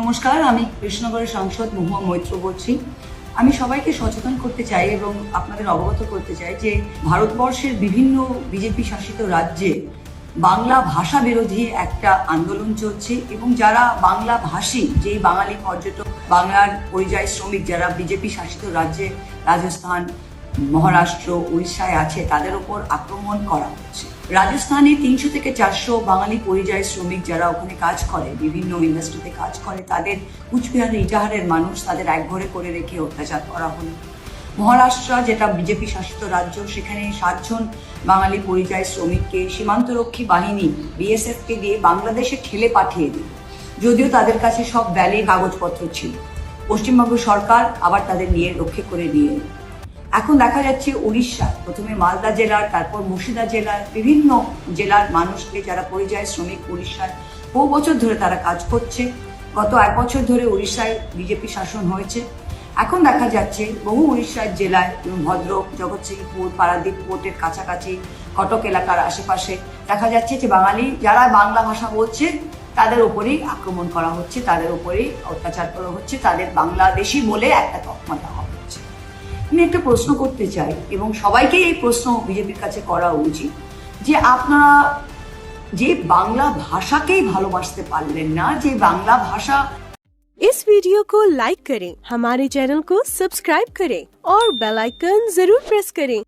নমস্কার, আমি কৃষ্ণনগরের সাংসদ মহুয়া মৈত্র বলছি আমি সবাইকে সচেতন করতে চাই এবং আপনাদের অবগত করতে চাই যে ভারতবর্ষের বিভিন্ন বিজেপি শাসিত রাজ্যে বাংলা ভাষা বিরোধী একটা আন্দোলন চলছে এবং যারা বাংলা ভাষী, যেই বাঙালি পর্যটক, বাংলার পরিযায়ী শ্রমিক যারা বিজেপি শাসিত রাজ্যে, রাজস্থান মহারাষ্ট্র, উড়িষ্যায় আছে, তাদের উপর আক্রমণ করা হচ্ছে। রাজস্থানে তিনশো থেকে চারশো বাঙালি পরিযায়ী শ্রমিক যারা ওখানে কাজ করে, বিভিন্ন ইন্ডাস্ট্রিতে কাজ করে, তাদের কুচবিহার ইটাহারের মানুষ তাদের একঘরে করে রেখে অত্যাচার করা হলো। মহারাষ্ট্র, যেটা বিজেপি শাসিত রাজ্য, সেখানে সাতজন বাঙালি পরিযায়ী শ্রমিককে সীমান্তরক্ষী বাহিনী, বিএসএফকে দিয়ে বাংলাদেশে ঠেলে পাঠিয়ে দিল। যদিও তাদের কাছে সব ভ্যালি কাগজপত্র ছিল। পশ্চিমবঙ্গ সরকার আবার তাদের নিয়ে রক্ষে করে নিয়ে। এখন দেখা যাচ্ছে উড়িষ্যা, প্রথমে মালদা জেলার, তারপর মুর্শিদা জেলার, বিভিন্ন জেলার মানুষকে যারা পরিযায়ী শ্রমিক উড়িষ্যায়, বহু বছর ধরে তারা কাজ করছে। গত এক বছর ধরে উড়িষ্যায় বিজেপি শাসন হয়েছে। এখন দেখা যাচ্ছে বহু উড়িষ্যার জেলায় ভদ্রক জগৎসিংপুর পারাদ্বীপ পোর্টের কাছাকাছি, কটক এলাকার আশেপাশে দেখা যাচ্ছে যে বাঙালি যারা বাংলা ভাষা বলছে, তাদের উপরেই আক্রমণ করা হচ্ছে, তাদের উপরেই অত্যাচার করা হচ্ছে, তাদের বাংলাদেশি বলে একটা তকমা দেওয়া আমি একটা প্রশ্ন করতে চাই এবং সবাইকেই এই প্রশ্ন বিজেপির কাছে করা উচিত যে আপনারা যে বাংলা ভাষাকেই ভালোবাসতে পারলেন না যে বাংলা ভাষা इस वीडियो को लाइक करें हमारे चैनल को सब्सक्राइब करें और बेल आइकन जरूर प्रेस करें